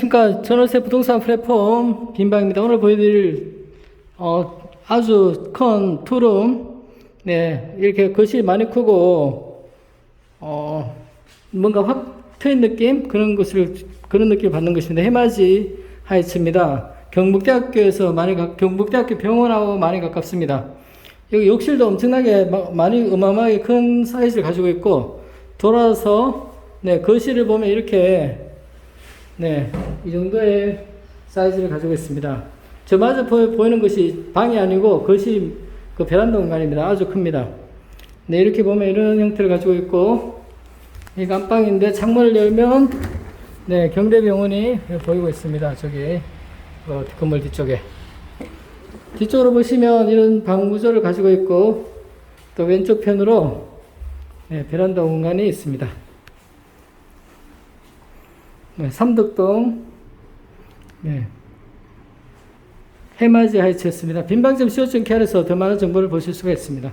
안녕하십니까 전월세 부동산 플랫폼 빈방입니다. 오늘 보여드릴 어, 아주 큰 투룸 네 이렇게 거실이 많이 크고 어, 뭔가 확 트인 느낌 그런 것을 그런 느낌을 받는 것입니다. 해맞이 하이츠입니다. 경북대학교에서 많이 가, 경북대학교 병원하고 많이 가깝습니다. 여기 욕실도 엄청나게 마- 많이 어마어마하게 큰 사이즈를 가지고 있고 돌아서 네 거실을 보면 이렇게 네, 이 정도의 사이즈를 가지고 있습니다. 저 마저 보, 보이는 것이 방이 아니고 거실 그 베란다 공간입니다. 아주 큽니다. 네, 이렇게 보면 이런 형태를 가지고 있고 이 안방인데 창문을 열면 네, 경대병원이 보이고 있습니다. 저기 어, 건물 뒤쪽에 뒤쪽으로 보시면 이런 방 구조를 가지고 있고 또 왼쪽 편으로 네, 베란다 공간이 있습니다. 네, 삼덕동 네. 해맞이 하이츠였습니다. 빈방점 co.kr에서 더 많은 정보를 보실 수가 있습니다.